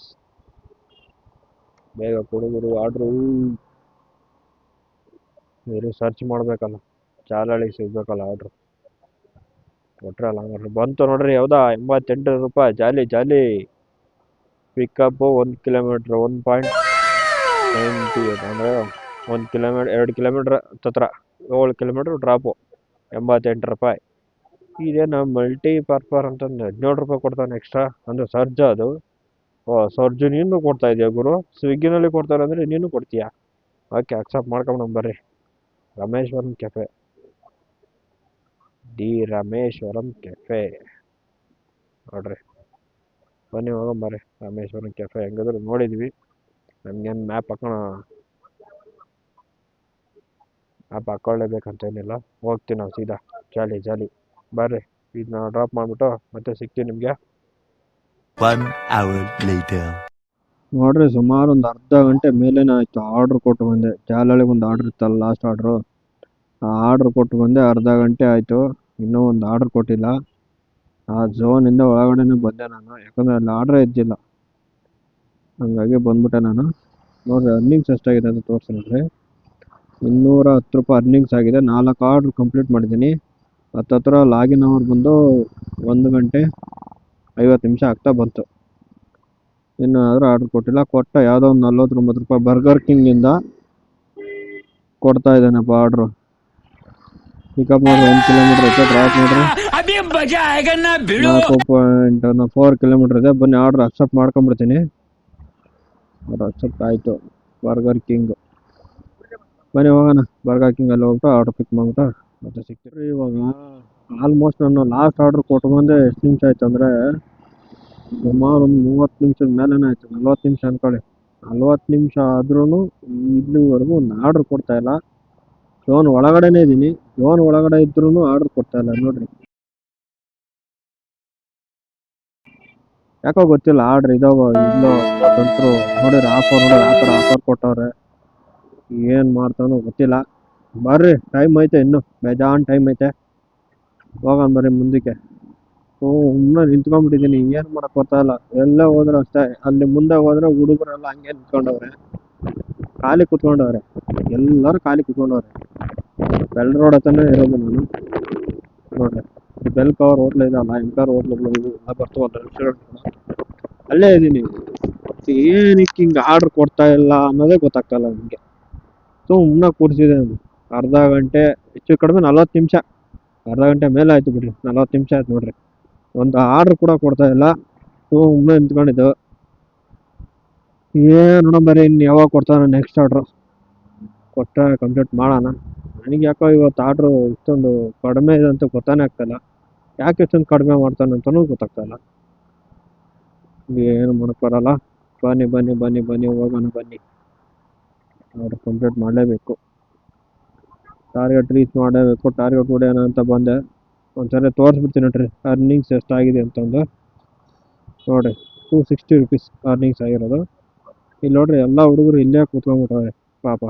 ಬೇಗ ಕೊಡುಗರು ಆರ್ಡ್ರು ಬೇರೆ ಸರ್ಚ್ ಮಾಡಬೇಕಲ್ಲ, ಚಾಲಳಿ ಸಿಗಬೇಕಲ್ಲ ಆರ್ಡ್ರು ಕೊಟ್ರಲ್ಲ ನೋಡ್ರಿ ಬಂತು ನೋಡ್ರಿ, ಹೌದಾ? ಎಂಬತ್ತೆಂಟು ರೂಪಾಯಿ. ಜಾಲಿ ಜಾಲಿ. ಪಿಕಪ್ಪು ಒಂದು ಕಿಲೋಮೀಟ್ರ್ ಒನ್ ಪಾಯಿಂಟ್ ನೈಂಟಿ ಅಂದರೆ ಒಂದು ಕಿಲೋಮೀಟ್ರ್ ಎರಡು ಕಿಲೋಮೀಟ್ರ್ ಹತ್ರ, ಏಳು ಕಿಲೋಮೀಟ್ರ್ ಡ್ರಾಪು ಎಂಬತ್ತೆಂಟು ರೂಪಾಯಿ. ಇದೇನು ಮಲ್ಟಿ ಪರ್ಪರ್ ಅಂತಂದು, ಹದಿನೇಳು ರೂಪಾಯಿ ಕೊಡ್ತಾನೆ ಎಕ್ಸ್ಟ್ರಾ ಅಂದರೆ ಸರ್ಜ್ ಅದು. ಓ ಸರ್ಜು ನೀನು ಕೊಡ್ತಾ ಇದೆಯಾ ಗುರು? ಸ್ವಿಗ್ಗಿನಲ್ಲಿ ಕೊಡ್ತಾರೆ ಅಂದರೆ ನೀನು ಕೊಡ್ತೀಯಾ? ಓಕೆ ಅಕ್ಸೆಪ್ಟ್ ಮಾಡ್ಕೊಂಡು ಬರ್ರಿ. Rameshwaram cafe the Rameshwaram cafe ನೋಡ್ರಿ. ಬನ್ನಿ ಹೋಗೊಂಬರ್ರಿ ರಮೇಶ್ವರಂ ಕೆಫೆ ಹೆಂಗಾದ್ರು ನೋಡಿದ್ವಿ. ನಮ್ಗೇನು ಮ್ಯಾಪ್ ಹಾಕೋಣ? ಮ್ಯಾಪ್ ಹಾಕೊಳ್ಳೇಬೇಕಂತೇನಿಲ್ಲ ಹೋಗ್ತೀನಿ ನಾವು ಸೀದಾ. ಜಾಲಿ ಜಾಲಿ. ಬರ್ರಿ ಇದನ್ನ ಡ್ರಾಪ್ ಮಾಡಿಬಿಟ್ಟು ಮತ್ತೆ ಸಿಗ್ತೀವಿ ನಿಮಗೆ. Later. ನೋಡ್ರಿ, ಸುಮಾರು ಒಂದು ಅರ್ಧ ಗಂಟೆ ಮೇಲೇನೆ ಆಯ್ತು. ಆರ್ಡ್ರ್ ಕೊಟ್ಟು ಬಂದೆ. ಜಾಲಳಿಗೆ ಒಂದು ಆರ್ಡ್ರ್ ಇತ್ತಲ್ಲ ಲಾಸ್ಟ್ ಆರ್ಡ್ರು ಆ ಆರ್ಡ್ರ್ ಕೊಟ್ಟು ಬಂದೆ, ಅರ್ಧ ಗಂಟೆ ಆಯಿತು. ಇನ್ನೂ ಒಂದು ಆರ್ಡ್ರ್ ಕೊಟ್ಟಿಲ್ಲ. ಆ ಝೋನಿಂದ ಒಳಗಡೆನೇ ಬಂದೆ ನಾನು. ಯಾಕಂದರೆ ಅಲ್ಲಿ ಆರ್ಡ್ರೇ ಇದ್ದಿಲ್ಲ. ಹಂಗಾಗಿ ಬಂದ್ಬಿಟ್ಟೆ ನಾನು. ನೋಡ್ರಿ ಅರ್ನಿಂಗ್ಸ್ ಎಷ್ಟಾಗಿದೆ ಅಂತ ತೋರಿಸಿ ನೋಡ್ರಿ ಇನ್ನೂರ ಹತ್ತು ರೂಪಾಯಿ ಅರ್ನಿಂಗ್ಸ್ ಆಗಿದೆ. ನಾಲ್ಕು ಆರ್ಡ್ರ್ ಕಂಪ್ಲೀಟ್ ಮಾಡಿದ್ದೀನಿ. ಹತ್ತತ್ರ ಲಾಗಿನ್ ಅವರ್ ಬಂದು ಒಂದು ಗಂಟೆ ಐವತ್ತು ನಿಮಿಷ ಆಗ್ತಾ ಬಂತು. ಇನ್ನು ಆದರೂ ಆರ್ಡ್ರ್ ಕೊಟ್ಟಿಲ್ಲ. ಕೊಟ್ಟ ಯಾವುದೋ ಒಂದು ನಲ್ವತ್ತೊಂಬತ್ತು ರೂಪಾಯಿ ಬರ್ಗರ್ ಕಿಂಗಿಂದ ಕೊಡ್ತಾ ಇದ್ದಾನಪ್ಪ ಆರ್ಡ್ರು. ಪಿಕಪ್ ಮಾಡಿದ್ರೆ ಒಂದು ಕಿಲೋಮೀಟ್ರ್ ಐತೆ ಡ್ರಾಪ್ ಮಾಡಿದ್ರೆ ನಾಲ್ಕು ಪಾಯಿಂಟ್ ಫೋರ್ ಕಿಲೋಮೀಟ್ರ್ ಇದೆ. ಬನ್ನಿ, ಆರ್ಡ್ರ್ ಅಕ್ಸೆಪ್ಟ್ ಮಾಡ್ಕೊಂಬಿಡ್ತೀನಿ ಆರ್ಡ್ರ್ ಅಕ್ಸೆಪ್ಟ್ ಆಯಿತು. ಬರ್ಗರ್ ಕಿಂಗ್ ಬನ್ನಿ, ಹೋಗೋಣ. ಬರ್ಗರ್ ಕಿಂಗಲ್ಲಿ ಹೋಗ್ಬಿಟ್ಟು ಆರ್ಡ್ರ್ ಪಿಕ್ ಮಾಡ್ಬಿಟ್ಟು ಮತ್ತೆ ಸಿಗ್ತೀವಿ ಇವಾಗ ಆಲ್ಮೋಸ್ಟ್ ನಾನು ಲಾಸ್ಟ್ ಆರ್ಡ್ರ್ ಕೊಟ್ಟು ಬಂದೆ, ಎಷ್ಟು ನಿಮಿಷ ಆಯ್ತು ಅಂದ್ರೆ, ಸುಮಾರು ಒಂದು ಮೂವತ್ತು ನಿಮಿಷದ ಮೇಲೇನೆ ಆಯಿತು, ನಲ್ವತ್ತು ನಿಮಿಷ ಅಂದ್ಕೊಳ್ಳಿ ನಲ್ವತ್ತು ನಿಮಿಷ ಆದ್ರೂ ಇಲ್ಲಿವರೆಗೂ ಒಂದು ಆರ್ಡ್ರ್ ಕೊಡ್ತಾ ಇಲ್ಲ. ಜೋನ್ ಒಳಗಡೆನೇ ಇದ್ದೀನಿ ಜೋನ್ ಒಳಗಡೆ ಇದ್ರೂ ಆರ್ಡ್ರ್ ಕೊಡ್ತಾ ಇಲ್ಲ, ನೋಡ್ರಿ. ಯಾಕೋ ಗೊತ್ತಿಲ್ಲ ಆರ್ಡ್ರ್ ಇದಾವ ಇಲ್ಲೋ ಇವತ್ತಂತೂ ನೋಡಿದ್ರೆ ಆಫರ್ ನೋಡಿ ಆ ಥರ ಆಫರ್ ಕೊಟ್ಟವ್ರೆ, ಏನು ಮಾಡ್ತಾನೋ ಗೊತ್ತಿಲ್ಲ. ಬರ್ರಿ ಟೈಮ್ ಐತೆ ಇನ್ನು, ಬೇಜಾನ್ ಟೈಮ್ ಐತೆ. ಹೋಗೋಣ ಬರ್ರಿ ಮುಂದಕ್ಕೆ. ಓ ಸುಮ್ಮನೆ ನಿಂತ್ಕೊಂಡ್ಬಿಟ್ಟಿದ್ದೀನಿ ಏನು ಮಾಡಕ್ ಬರ್ತಾ ಇಲ್ಲ. ಎಲ್ಲ ಹೋದ್ರೆ ಅಷ್ಟೇ. ಅಲ್ಲಿ ಮುಂದೆ ಹೋದ್ರೆ ಹುಡುಗರೆಲ್ಲ ಹಂಗೆ ನಿಂತ್ಕೊಂಡವ್ರೆ. ಖಾಲಿ ಕುತ್ಕೊಂಡವ್ರೆ. ಎಲ್ಲರೂ ಖಾಲಿ ಕುತ್ಕೊಂಡವ್ರೆ. ಬೆಲ್ ರೋಡ್ ಹತ್ರನೇ ಇರೋದು ನಾನು. ನೋಡ್ರಿ. ಬೆಲ್ ಕವರ್ ಹೋಟ್ಲ್ ಇದಲ್ಲ ಇಂಕರ್ ಹೋಟ್ಲುಗಳು ಇವು ಎಲ್ಲ ಬರ್ತಾವಲ್ಲ ಅಲ್ಲೇ ಇದ್ದೀನಿ ಏನಕ್ಕೆ ಹಿಂಗೆ ಆರ್ಡ್ರ್ ಕೊಡ್ತಾ ಇಲ್ಲ ಅನ್ನೋದೇ ಗೊತ್ತಾಗ್ತಾಯಿಲ್ಲ ನನಗೆ. ಸುಮ್ಮನೆ ಕೂರಿಸಿದೆ ಅರ್ಧ ಗಂಟೆ, ಹೆಚ್ಚು ಕಡಿಮೆ ನಲ್ವತ್ತು ನಿಮಿಷ. ಅರ್ಧ ಗಂಟೆ ಮೇಲೆ ಆಯ್ತು ಬಿಡ್ರಿ, ನಲ್ವತ್ತು ನಿಮಿಷ ಆಯ್ತು ನೋಡ್ರಿ. ಒಂದು ಆರ್ಡ್ರ್ ಕೂಡ ಕೊಡ್ತಾ ಇಲ್ಲ ಸುಮ್ಮನೆ ನಿಂತ್ಕೊಂಡಿದ್ದು. ಏನು ನೋಡಂಬರಿ ಬರೀ, ಇನ್ನು ಯಾವಾಗ ಕೊಡ್ತಾನೆ ನೆಕ್ಸ್ಟ್ ಆರ್ಡ್ರು ಕೊಟ್ಟರೆ ಕಂಪ್ಲೀಟ್ ಮಾಡೋಣ. ನನಗೆ ಯಾಕೋ ಇವತ್ತು ಆರ್ಡ್ರು ಇಷ್ಟೊಂದು ಕಡಿಮೆ ಇದೆ ಅಂತ ಗೊತ್ತಾನೆ ಆಗ್ತಾಯಿಲ್ಲ ಯಾಕೆ ಇಷ್ಟೊಂದು ಕಡಿಮೆ ಮಾಡ್ತಾನೆ ಅಂತಲೂ ಗೊತ್ತಾಗ್ತಾಯಿಲ್ಲ ಏನು ಮಾಡೋಕ್ಕೆ ಬರಲ್ಲ. ಬನ್ನಿ ಬನ್ನಿ ಬನ್ನಿ ಬನ್ನಿ, ಹೋಗೋಣ, ಬನ್ನಿ. ಆರ್ಡ್ರ್ ಕಂಪ್ಲೀಟ್ ಮಾಡಲೇಬೇಕು. ಟಾರ್ಗೆಟ್ ರೀಚ್ ಮಾಡಬೇಕು ಟಾರ್ಗೆಟ್ ಹೊಡೆಯೋಣ ಅಂತ ಬಂದೆ. ಒಂದ್ಸಲ ತೋರಿಸ್ಬಿಡ್ತೀನಿ ನೋಡ್ರಿ ಅರ್ನಿಂಗ್ಸ್ ಎಷ್ಟಾಗಿದೆ ಅಂತಂದು. ನೋಡಿ ಟೂ ಸಿಕ್ಸ್ಟಿ ರುಪೀಸ್ ಅರ್ನಿಂಗ್ಸ್ ಆಗಿರೋದು. ಇಲ್ಲಿ ನೋಡ್ರಿ, ಎಲ್ಲ ಹುಡುಗರು ಇಲ್ಲೇ ಕೂತ್ಕೊಂಡ್ಬಿಟ್ಟವ್ರೆ ಪಾಪ.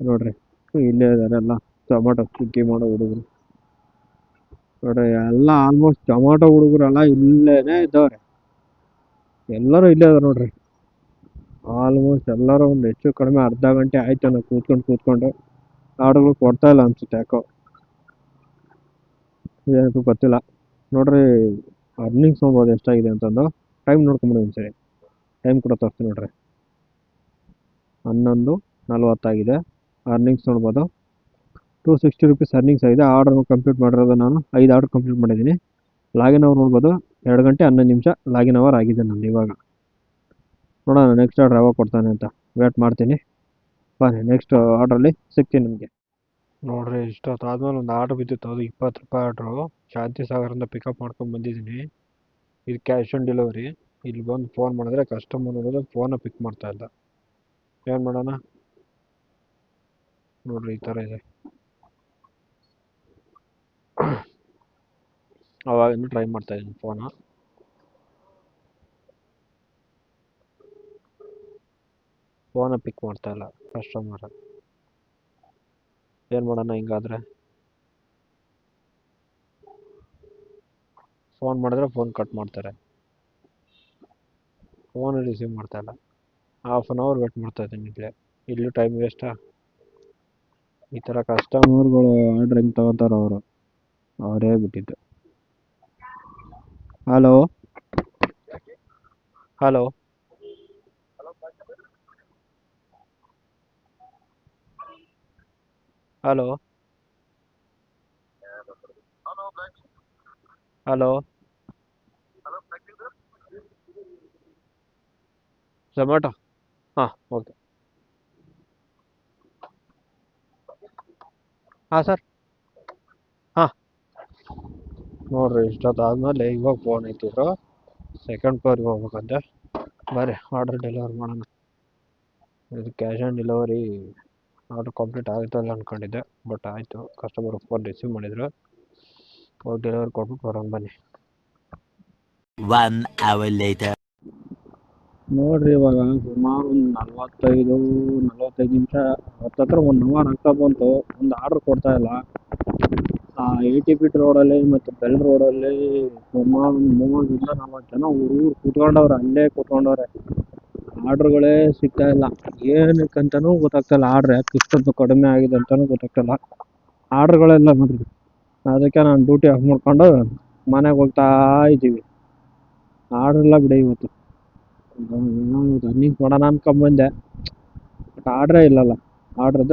ನೋಡ್ರಿ, ಇಲ್ಲೇ ಇದ್ದಾರೆ ಎಲ್ಲ, ಟೊಮಾಟೊ ಸ್ವಿಗ್ಗಿ ಮಾಡೋ ಹುಡುಗರು. ನೋಡ್ರಿ, ಎಲ್ಲ ಆಲ್ಮೋಸ್ಟ್ ಟೊಮಾಟೊ ಹುಡುಗರೆಲ್ಲ ಇಲ್ಲೇನೆ ಇದ್ದಾವ್ರೆ. ಎಲ್ಲರೂ ಇಲ್ಲೇ ಇದಾರೆ ನೋಡ್ರಿ. ಆಲ್ಮೋಸ್ಟ್ ಎಲ್ಲರೂ ಒಂದು ಹೆಚ್ಚು ಕಡಿಮೆ ಅರ್ಧ ಗಂಟೆ ಆಯ್ತು ನಾವು ಕೂತ್ಕೊಂಡು ಕೂತ್ಕೊಂಡು. ಆರ್ಡರ್ಗಳು ಕೊಡ್ತಾ ಇಲ್ಲ ಅನ್ಸುತ್ತೆ ಯಾಕೋ. ಏನಕ್ಕೂ ಗೊತ್ತಿಲ್ಲ. ನೋಡ್ರಿ ಅರ್ನಿಂಗ್ಸ್ ನೋಡ್ಬೋದು ಎಷ್ಟಾಗಿದೆ ಅಂತಂದು. ಟೈಮ್ ನೋಡ್ಕೊಂಬಿಡಿ ಒಂದ್ಸರಿ. ಟೈಮ್ ಕೂಡ ತೋರಿಸ್ತೀನಿ ನೋಡ್ರಿ. ಹನ್ನೊಂದು ನಲ್ವತ್ತಾಗಿದೆ. ಅರ್ನಿಂಗ್ಸ್ ನೋಡ್ಬೋದು ಟೂ ಸಿಕ್ಸ್ಟಿ ರುಪೀಸ್ ಅರ್ನಿಂಗ್ಸ್ ಆಗಿದೆ. ಆರ್ಡರ್ ಕಂಪ್ಲೀಟ್ ಮಾಡಿರೋದು ನಾನು. ಐದು ಆರ್ಡರ್ ಕಂಪ್ಲೀಟ್ ಮಾಡಿದ್ದೀನಿ. ಲಾಗಿನ್ ಅವರ್ ನೋಡ್ಬೋದು. ಎರಡು ಗಂಟೆ ಹನ್ನೊಂದು ನಿಮಿಷ ಲಾಗಿನ್ ಅವರ್ ಆಗಿದೆ ನಾನು ಇವಾಗ. ನೋಡೋಣ ನೆಕ್ಸ್ಟ್ ಆರ್ಡರ್ ಯಾವಾಗ ಕೊಡ್ತಾನೆ ಅಂತ. ವೇಟ್ ಮಾಡ್ತೀನಿ. ಬನ್ನಿ ನೆಕ್ಸ್ಟ್ ಆರ್ಡ್ರಲ್ಲಿ ಸಿಗ್ತೀನಿ ನಿಮಗೆ. ನೋಡ್ರಿ ಇಷ್ಟೊತ್ತಾದ್ಮೇಲೆ ಒಂದು ಆರ್ಡ್ರ್ ಬಿದ್ದಿತ್ತು, ಅದು ಇಪ್ಪತ್ತು ರೂಪಾಯಿ ಆರ್ಡ್ರು ಶಾಂತಿ ಸಾಗರಿಂದ ಪಿಕಪ್ ಮಾಡ್ಕೊಂಡು ಬಂದಿದ್ದೀನಿ. ಇದು ಕ್ಯಾಶ್ ಆನ್ ಡೆಲಿವರಿ ಇಲ್ಲಿ ಬಂದು ಫೋನ್ ಮಾಡಿದ್ರೆ ಕಸ್ಟಮರ್ ನೋಡಿದ್ರೆ ಫೋನ ಪಿಕ್ ಮಾಡ್ತಾ ಇಲ್ಲ ಏನು ಮಾಡೋಣ? ನೋಡ್ರಿ, ಈ ಥರ ಇದೆ. ಅವಾಗಿಂದ ಟ್ರೈ ಮಾಡ್ತಾ ಇದ್ದೀನಿ ಫೋನ ಫೋನ ಪಿಕ್ ಮಾಡ್ತಾ ಇಲ್ಲ ಕಸ್ಟಮರ್ ಏನು ಮಾಡೋಣ ಹಿಂಗಾದರೆ? ಫೋನ್ ಮಾಡಿದ್ರೆ ಫೋನ್ ಕಟ್ ಮಾಡ್ತಾರೆ. ಫೋನ್ ರಿಸೀವ್ ಮಾಡ್ತಾ ಇಲ್ಲ. ಹಾಫ್ ಆನ್ ಅವರ್ ವೇಟ್ ಮಾಡ್ತಾ ಇದ್ದೀನಿ ಇಲ್ಲೇ. ಇಲ್ಲೂ ಟೈಮ್ ವೇಸ್ಟಾ ಈ ಥರ ಕಸ್ಟಮರ್ಗಳು ಆರ್ಡ್ರ್ ಹೆಂಗೆ ತಗೋತಾರೋ ಅವರು. ಅವರೇ ಬಿಟ್ಟಿದ್ದು. Hello hello hello. Hello Zomato ಹಾಂ ಓಕೆ. ಹಾಂ ಸರ್. ಹಾಂ. ನೋಡಿರಿ ಇಷ್ಟೊತ್ತಾದ್ಮೇಲೆ ಇವಾಗ ಫೋನ್ ಐತಿದ್ರು ಸೆಕೆಂಡ್ ಫ್ಲೋರಿಗೆ ಹೋಗ್ಬೇಕಂತೆ. ಬರ್ರಿ ಆರ್ಡರ್ ಡೆಲಿವರ್ ಮಾಡೋಣ. ಇದು cash on delivery order complete ಆಗುತ್ತೆ ಅಂತ ಅಂದ್ಕೊಂಡಿದ್ದೆ ಬಟ್ ಆಯಿತು. ಕಸ್ಟಮರ್ ಫೋನ್ ರಿಸೀವ್ ಮಾಡಿದ್ರು. ಹೋಗಿ ಡೆಲಿವರಿ ಕೊಟ್ಬಿಟ್ಟು ಬರೋಣ ಬನ್ನಿ. ಒನ್ ಅವರ್ ಲೇಟರ್ ನೋಡ್ರಿ ಇವಾಗ ಸುಮಾರು ಒಂದು ನಲ್ವತ್ತೈದು ನಲ್ವತ್ತೈದು ನಿಮಿಷ ಹತ್ತತ್ರ ಒಂದು ಅವರ್ ಆಗ್ತಾ ಬಂತು. ಒಂದು ಆರ್ಡ್ರ್ ಕೊಡ್ತಾ ಇಲ್ಲ. ಆ ಎ ಟಿ ಪಿಟ್ ರೋಡಲ್ಲಿ ಮತ್ತು ಬೆಲ್ ರೋಡಲ್ಲಿ ಸುಮಾರು ಒಂದು ಮೂವತ್ತರಿಂದ ನಲ್ವತ್ತು ಜನ ಊರು ಕೂತ್ಕೊಂಡವ್ರೆ ಅಲ್ಲೇ ಕೂತ್ಕೊಂಡವ್ರೆ. ಆರ್ಡ್ರುಗಳೇ ಸಿಗ್ತಾ ಇಲ್ಲ. ಏನಕ್ಕಂತನೂ ಗೊತ್ತಾಗ್ತಿಲ್ಲ. ಆರ್ಡ್ರ್ ಯಾಕೆ ಇಷ್ಟೊಂದು ಕಡಿಮೆ ಆಗಿದೆ ಅಂತಲೂ ಗೊತ್ತಾಗ್ತಾಯಿಲ್ಲ ಆರ್ಡ್ರ್ಗಳೆಲ್ಲ ನೋಡ್ರಿ. ಅದಕ್ಕೆ ನಾನು ಡ್ಯೂಟಿ ಆಫ್ ಮಾಡ್ಕೊಂಡು ಮನೆಗೆ ಹೋಗ್ತಾ ಇದ್ದೀವಿ. ಆರ್ಡ್ರ್ ಇಲ್ಲ ಬಿಡಿ ಇವತ್ತು. ರನ್ನಿಂಗ್ ಮಾಡೋಣ ಅನ್ಕೊಂಬಂದೆ ಬಟ್ ಆರ್ಡ್ರೇ ಇಲ್ಲಲ್ಲ. ಆರ್ಡ್ರ್